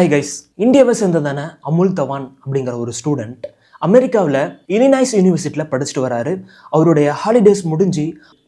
Hi guys இந்தியாவை சேர்ந்ததான அமுல் தவான் அப்படிங்கிற ஒரு ஸ்டூடெண்ட் அமெரிக்காவில் இலினாய்ஸ் யூனிவர்சிட்டியில் படிச்சுட்டு வராரு. அவருடைய ஹாலிடேஸ் முடிஞ்சு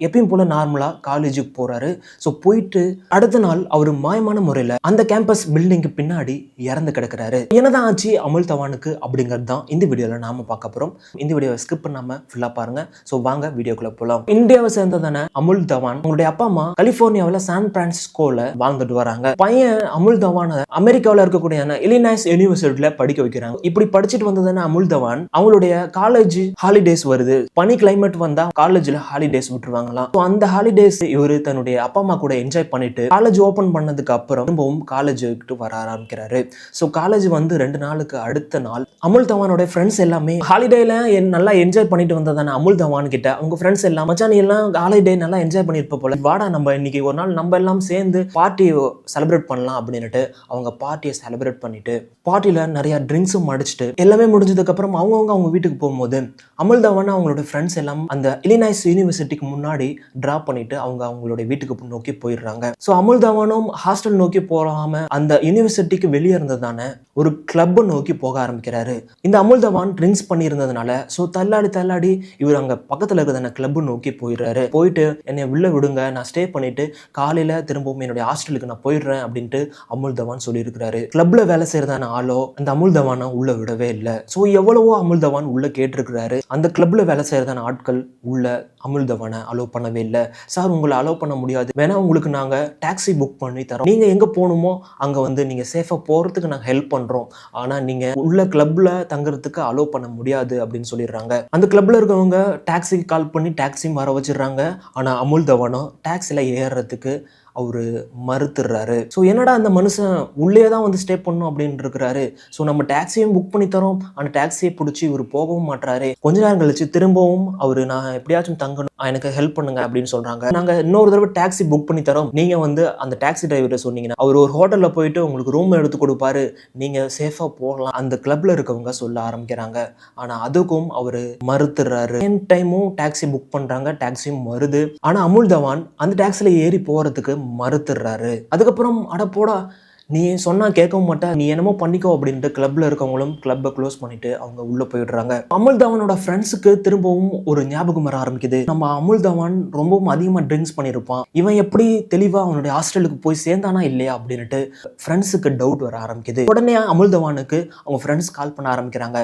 எப்பயும் போல் நார்மலாக காலேஜுக்கு போகிறாரு ஸோ போயிட்டு அடுத்த நாள் அவர் மாயமான முறையில் அந்த கேம்பஸ் பில்டிங்க்கு பின்னாடி இறந்து கிடக்குறாரு. என்னதான் ஆச்சு அமுல் தவானுக்கு அப்படிங்கிறது தான் இந்த வீடியோவில் நாம பார்க்க போகிறோம் இந்த வீடியோவை ஸ்கிப் பண்ணாமல் ஃபுல்லாக பாருங்க. ஸோ வாங்க வீடியோக்குள்ளே போகலாம் இந்தியாவை சேர்ந்ததான அமுல் தவான் உங்களுடைய அப்பா அம்மா கலிஃபோர்னியாவில் சான் பிரான்சிஸ்கோவில் வாழ்ந்துட்டு வராங்க. பையன் அமுல் தவானை அமெரிக்காவில் இருக்கக்கூடிய இலினாய்ஸ் யூனிவர்சிட்டியில் படிக்க வைக்கிறாங்க. இப்படி படிச்சுட்டு வந்ததான அமுல் தவான் அவங்களுடைய காலேஜ் ஹாலிடேஸ் வருது. பனி கிளைமேட் வந்தா காலேஜ்ல ஹாலிடேஸ் விட்டுருவாங்களாம். அந்த ஹாலிடேஸ் இவரு தன்னுடைய அப்பா அம்மா கூட என்ஜாய் பண்ணிட்டு காலேஜ் ஓபன் பண்ணதுக்கு அப்புறம் திரும்பவும் காலேஜ் வர ஆரம்பிக்கிறாரு. ஸோ காலேஜ் வந்து ரெண்டு நாளுக்கு அடுத்த நாள். அமுல் தவானோட ஃப்ரெண்ட்ஸ் எல்லாமே ஹாலிடேல நல்லா என்ஜாய் பண்ணிட்டு வந்ததான அமுல் தவான் கிட்ட. அவங்க ஃப்ரெண்ட்ஸ் எல்லாம் மச்சான் எல்லாம் ஹாலிடே நல்லா என்ஜாய் பண்ணிருப்ப போல. வாடா நம்ம இன்னைக்கு ஒரு நாள் நம்ம எல்லாம் சேர்ந்து பார்ட்டி செலிப்ரேட் பண்ணலாம் அப்படின்னுட்டு அவங்க பார்ட்டியை செலிப்ரேட் பண்ணிட்டு பார்ட்டியில் நிறைய ட்ரிங்க்ஸும் அடிச்சுட்டு எல்லாமே முடிஞ்சதுக்கு அப்புறம் அவங்கவுங்க அவங்க வீட்டுக்கு போகும்போது அமுல் தவான் அவங்களோட ஃப்ரெண்ட்ஸ் எல்லாம் அந்த இலினாய்ஸ் யூனிவர்சிட்டிக்கு முன்னாடி ட்ராப் பண்ணிட்டு அவங்க அவங்களுடைய வீட்டுக்கு நோக்கி போயிடுறாங்க. ஸோ அமுல் தவானும் ஹாஸ்டல் நோக்கி போகாம அந்த யூனிவர்சிட்டிக்கு வெளியே இருந்ததான ஒரு கிளப்பை நோக்கி போக ஆரம்பிக்கிறாரு. இந்த அமுல் தவான் ட்ரிங்க்ஸ் பண்ணியிருந்ததுனால ஸோ தள்ளாடி தள்ளாடி இவர் அங்கே பக்கத்தில் இருக்கிறதான கிளப்பு நோக்கி போயிடுறாரு. போயிட்டு என்னை உள்ளே விடுங்க நான் ஸ்டே பண்ணிட்டு காலையில் திரும்பவும் என்னுடைய ஹாஸ்டலுக்கு நான் போயிடுறேன் அப்படின்ட்டு அமுல் தவான் சொல்லியிருக்கிறாரு. கிளப்ல வேலை செய்கிறதான ஆளோ அந்த அமுல் தவானை உள்ளே விடவே இல்லை. ஸோ எவ்வளவோ அமுல் தவான் உள்ள கேட்டிருக்கிறாரு. அந்த கிளப்பில் வேலை செய்கிறதான ஆட்கள் உள்ள அமுல் தவானை அலோவ் பண்ணவே இல்லை. சார் உங்களை அலோவ் பண்ண முடியாது. வேணா உங்களுக்கு நாங்கள் டாக்ஸி புக் பண்ணி தரோம். நீங்கள் எங்கே போகணுமோ அங்கே வந்து நீங்கள் சேஃபாக போகிறதுக்கு நாங்கள் ஹெல்ப் பண்ணுறோம் ஆனால் நீங்கள் உள்ள கிளப்பில் தங்குறதுக்கு அலோவ் பண்ண முடியாது அப்படின்னு சொல்லிடுறாங்க. அந்த கிளப்பில் இருக்கவங்க டாக்ஸிக்கு கால் பண்ணி டாக்ஸியும் வர வச்சிடுறாங்க. ஆனால் அமுல் தவானோ ஏறுறதுக்கு அவரு மறுத்துடுறாரு. ஸோ என்னடா அந்த மனுஷன் உள்ளே தான் வந்து ஸ்டே பண்ணும் அப்படின்னு இருக்கிறாரு ஸோ நம்ம டாக்ஸியும் புக் பண்ணி தரோம். அந்த டாக்ஸியை பிடிச்சி இவர் போகவும் மாட்டுறாரு கொஞ்ச நேரம் கழிச்சு திரும்பவும் அவர் நான் எப்படியாச்சும் தங்கணும். எனக்கு ஹெல்ப் பண்ணுங்க அப்படின்னு சொல்றாங்க. நாங்க இன்னொரு தடவை டாக்ஸி புக் பண்ணி தரோம். நீங்க வந்து அந்த டாக்ஸி டிரைவரை சொன்னீங்கன்னா அவர் ஒரு ஹோட்டல்ல போயிட்டு உங்களுக்கு ரூம் எடுத்து கொடுப்பாரு. நீங்க சேஃபா போகலாம். அந்த கிளப்ல இருக்கவங்க சொல்ல ஆரம்பிக்கிறாங்க. ஆனா அதுக்கும் அவர் மறுத்துறாரு. டைமும் டாக்ஸி புக் பண்றாங்க. டாக்ஸியும் வருது. ஆனா அமுல் தவான் அந்த டாக்ஸில ஏறி போறதுக்கு மறுத்துடுறாரு அதுக்கப்புறம் அட போடா நீ சொன்னா கேட்கவும் மாட்டா நீ என்னமோ பண்ணிக்கோ அப்படின்ட்டு கிளப்ல இருக்கவங்களும் கிளப்பை க்ளோஸ் பண்ணிட்டு அவங்க உள்ள போயிடுறாங்க. அமுல் தவானோட ஃப்ரெண்ட்ஸுக்கு திரும்பவும் ஒரு ஞாபகம் வர ஆரம்பிக்குது. நம்ம அமுல் தவான் ரொம்பவும் அதிகமா ட்ரிங்க்ஸ் பண்ணியிருப்பான் இவன் எப்படி தெளிவா அவனுடைய ஹாஸ்டலுக்கு போய் சேர்ந்தானா இல்லையா அப்படின்னுட்டு ஃப்ரெண்ட்ஸுக்கு டவுட் வர ஆரம்பிக்குது. உடனே அமுல் தவானுக்கு அவங்க ஃப்ரெண்ட்ஸ் கால் பண்ண ஆரம்பிக்கிறாங்க.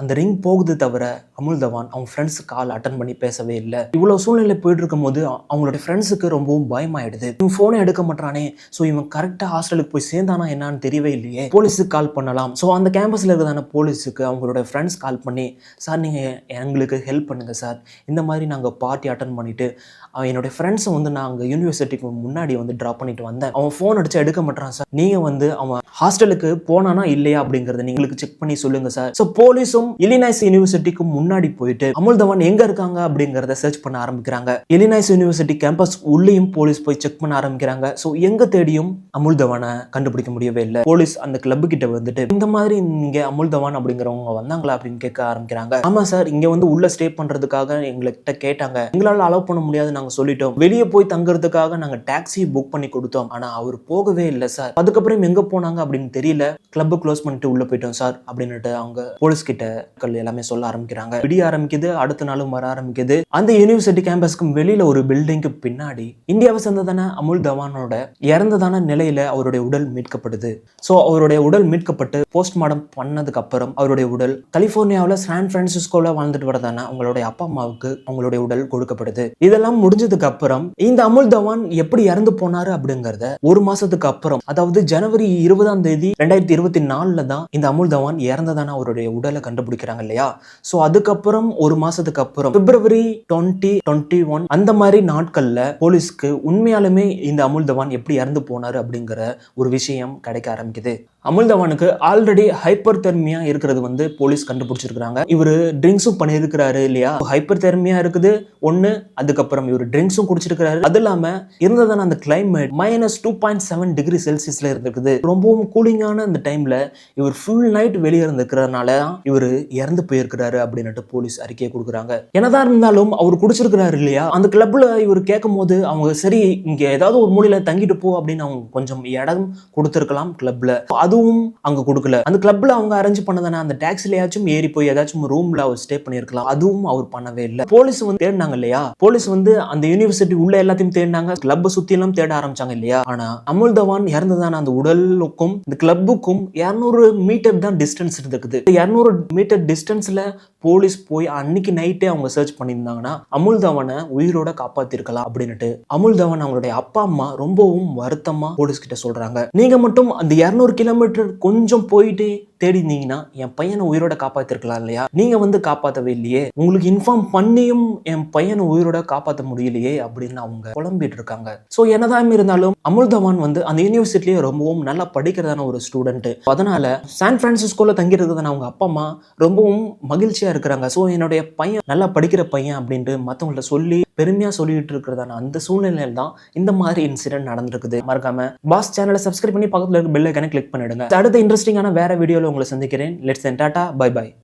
அந்த ரிங் போகுது தவிர அமுல் தவான் அவங்க ஃப்ரெண்ட்ஸ் கால் அட்டன் பண்ணி பேசவே இல்லை. இவ்வளோ சூழ்நிலை போயிட்டு இருக்கும் போது அவங்களோட ஃப்ரெண்ட்ஸுக்கு ரொம்பவும் பயமாயிடுது. இவன் ஃபோனை எடுக்க மாட்டானே ஸோ இவன் கரெக்டாக ஹாஸ்டலுக்கு போய் சேர்ந்தானா என்னான்னு தெரியவே இல்லையே. போலீஸுக்கு கால் பண்ணலாம். ஸோ அந்த கேம்பஸில் இருக்கிறதான போலீஸுக்கு அவங்களோட ஃப்ரெண்ட்ஸ் கால் பண்ணி சார் நீங்கள் எங்களுக்கு ஹெல்ப் பண்ணுங்கள் சார் இந்த மாதிரி நாங்கள் பார்ட்டி அட்டன் பண்ணிவிட்டு அவன் என்னோடய ஃப்ரெண்ட்ஸை வந்து நான் அங்கே யூனிவர்சிட்டிக்கு முன்னாடி வந்து ட்ராப் பண்ணிட்டு வந்தேன். அவன் ஃபோன் அடித்து எடுக்க மாட்டான் சார் நீங்கள் வந்து அவன் ஹாஸ்டலுக்கு போனானா இல்லையா அப்படிங்கிறத நீங்களுக்கு செக் பண்ணி சொல்லுங்கள் சார் ஸோ போலீஸும் இலினாய்ஸ் யூனிவர்சிட்டிக்கு முன்னாடி போயிட்டு அமுல் தவன் எங்க இருக்காங்க அப்படிங்கிறத சர்ச் பண்ண ஆரம்பிக்கிறாங்க. இலினாய்ஸ் யூனிவர்சிட்டி கேம்பஸ் உள்ளேயும் போலீஸ் போய் செக் பண்ண ஆரம்பிக்கிறாங்க. ஸோ எங்க தேடியும் அமுல் தவானை கண்டுபிடிக்க முடியவே இல்லை. போலீஸ் அந்த கிளப் கிட்ட வந்துட்டு இந்த மாதிரி இங்க அமுல் தவான் அப்படிங்கிறவங்க வந்தாங்களா? அப்படின்னு கேட்க ஆரம்பிக்கிறாங்க. ஆமா சார் இங்க வந்து உள்ள ஸ்டே பண்றதுக்காக எங்கள்கிட்ட கேட்டாங்க. எங்களால அலோவ் பண்ண முடியாது நாங்க சொல்லிட்டோம். வெளியே போய் தங்குறதுக்காக நாங்க டாக்ஸி புக் பண்ணி கொடுத்தோம். ஆனா அவர் போகவே இல்லை சார் அதுக்கப்புறம் எங்க போனாங்க அப்படின்னு தெரியல. கிளப் க்ளோஸ் பண்ணிட்டு உள்ள போயிட்டோம் சார் அப்படின்னுட்டு அவங்க போலீஸ் கிட்ட மக்கள் எல்லாமே சொல்ல ஆரம்பிக்கிறாங்க. விடிய ஆரம்பிக்குது அடுத்த நாளும் வர ஆரம்பிக்குது. அந்த யூனிவர்சிட்டி கேம்பஸ்க்கும் வெளியில ஒரு பில்டிங்க்கு பின்னாடி இந்தியாவை சேர்ந்ததான அமுல் தவானோட இறந்ததான நிலையில அவருடைய உடல் மீட்கப்படுது. ஸோ அவருடைய உடல் மீட்கப்பட்டு போஸ்ட்மார்டம் பண்ணதுக்கு அப்புறம் அவருடைய உடல் கலிபோர்னியாவில் சான் பிரான்சிஸ்கோவில் வாழ்ந்துட்டு வரதான அவங்களுடைய அப்பா அம்மாவுக்கு அவங்களுடைய உடல் கொடுக்கப்படுது. இதெல்லாம் முடிஞ்சதுக்கு அப்புறம் இந்த அமுல் தவான் எப்படி இறந்து போனாரு அப்படிங்கறத ஒரு மாசத்துக்கு அப்புறம் அதாவது ஜனவரி இருபதாம் தேதி ரெண்டாயிரத்தி இருபத்தி நாலுல தான் இந்த அமுல் தவான் இறந்ததான அவருடைய உடலை கண்டுபிடிக்கிறாங்க இல்லையா? ஸோ அதுக்கப்புறம் ஒரு மாசத்துக்கு அப்புறம் பிப்ரவரி டுவெண்ட்டி டுவெண்ட்டி ஒன் அந்த மாதிரி நாட்கள்ல போலீஸ்க்கு உண்மையாலுமே இந்த அமுல் தவான் எப்படி இறந்து போனாரு அப்படிங்கிற ஒரு விஷயம் கிடைக்க ஆரம்பிக்குது. அமுல்தவானுக்கு ஆல்ரெடி ஹைப்பர் தெர்மியா இருக்கிறது வந்து போலீஸ் கண்டுபிடிச்சிருக்காங்க இவர் ட்ரிங்க்ஸும் பண்ணியிருக்கிறாரு இல்லையா? ஹைப்பர் தெர்மியா இருக்குது. ஒன்று அதுக்கப்புறம் இவர் ட்ரிங்க்ஸும் குடிச்சிருக்கிறாரு. அது இல்லாம இருந்ததான அந்த climate minus two point seven degree செல்சியஸ்ல இருந்திருக்குது. ரொம்பவும் கூலிங்கான அந்த டைம்ல இவர் ஃபுல் நைட் வெளியே இருந்திருக்கிறதுனால இவர் இறந்து போயிருக்கிறாரு அப்படின்னுட்டு போலீஸ் அறிக்கையை கொடுக்குறாங்க. என்னதான் இருந்தாலும் அவர் குடிச்சிருக்கிறாரு இல்லையா? அந்த கிளப்ல இவர் கேட்கும் போது அவங்க சரி இங்க ஏதாவது ஒரு மூலையில தங்கிட்டு போ அப்படின்னு அவங்க கொஞ்சம் இடம் கொடுத்துருக்கலாம் கிளப்ல அது அதுவும் அங்க கொடுக்கல. அந்த கிளப்ல அவங்க அரேஞ்ச் பண்ணதானே அந்த டாக்ஸிலயாச்சும் ஏறி போய் ஏதாச்சும் ரூம்ல அவர் ஸ்டே பண்ணிருக்கலாம் அதுவும் அவர் பண்ணவே இல்லை. போலீஸ் வந்து தேடினாங்க இல்லையா? போலீஸ் வந்து அந்த யூனிவர்சிட்டி உள்ள எல்லாத்தையும் தேடினாங்க. கிளப் சுத்தி எல்லாம் தேட ஆரம்பிச்சாங்க இல்லையா? ஆனா அமுல் தவான் இறந்ததான அந்த உடலுக்கும் இந்த கிளப்புக்கும் இருநூறு மீட்டர் தான் டிஸ்டன்ஸ் இருந்திருக்குது. இருநூறு மீட்டர் டிஸ்டன்ஸ்ல போலீஸ் போய் அன்னைக்கு நைட்டே அவங்க சர்ச் பண்ணியிருந்தாங்கன்னா அமுல் தவனை உயிரோட காப்பாத்திருக்கலாம் அப்படின்னுட்டு அமுல் தவன் அவங்களுடைய அப்பா அம்மா ரொம்பவும் வருத்தமா போலீஸ் கிட்ட சொல்றாங்க. நீங்க மட்டும் அந்த இருநூறு கிலோமீட்டர் கிலோமீட்டர் கொஞ்சம் போயிட்டு தேடி இருந்தீங்கன்னா என் பையனை உயிரோட காப்பாத்திருக்கலாம் இல்லையா? நீங்க வந்து காப்பாத்தவே இல்லையே. உங்களுக்கு இன்ஃபார்ம் பண்ணியும் என் பையனை உயிரோட காப்பாற்ற முடியலையே அப்படின்னு அவங்க குழம்பிட்டு இருக்காங்க. ஸோ என்னதான் இருந்தாலும் அமுல் தவான் வந்து அந்த யூனிவர்சிட்டிலேயே ரொம்பவும் நல்லா படிக்கிறதான ஒரு ஸ்டூடெண்ட் அதனால சான் பிரான்சிஸ்கோல தங்கியிருக்கிறதான அவங்க அப்பா அம்மா ரொம்பவும் மகிழ்ச்சியா இருக்கிறாங்க. ஸோ என்னுடைய பையன் நல்லா படிக்கிற பையன் அப்படின்ட்டு மற்றவங்கள்ட்ட சொல்லி பெருமையா சொல்லிட்டு இருக்கிறதான அந்த சூழ்நிலையில தான் இந்த மாதிரி இன்சிடென்ட் நடந்திருக்குது. மறக்காம பாஸ் சேனலை சப்ஸ்கிரைப் பண்ணி பக்கத்துல இருக்க பெல் ஐக்கனை கிளிக் பண்ணிடுங்க. அடுத்த இன்ட்ரெஸ்டிங்கான வேற வீடியோல உங்களை சந்திக்கிறேன். Let's tata bye by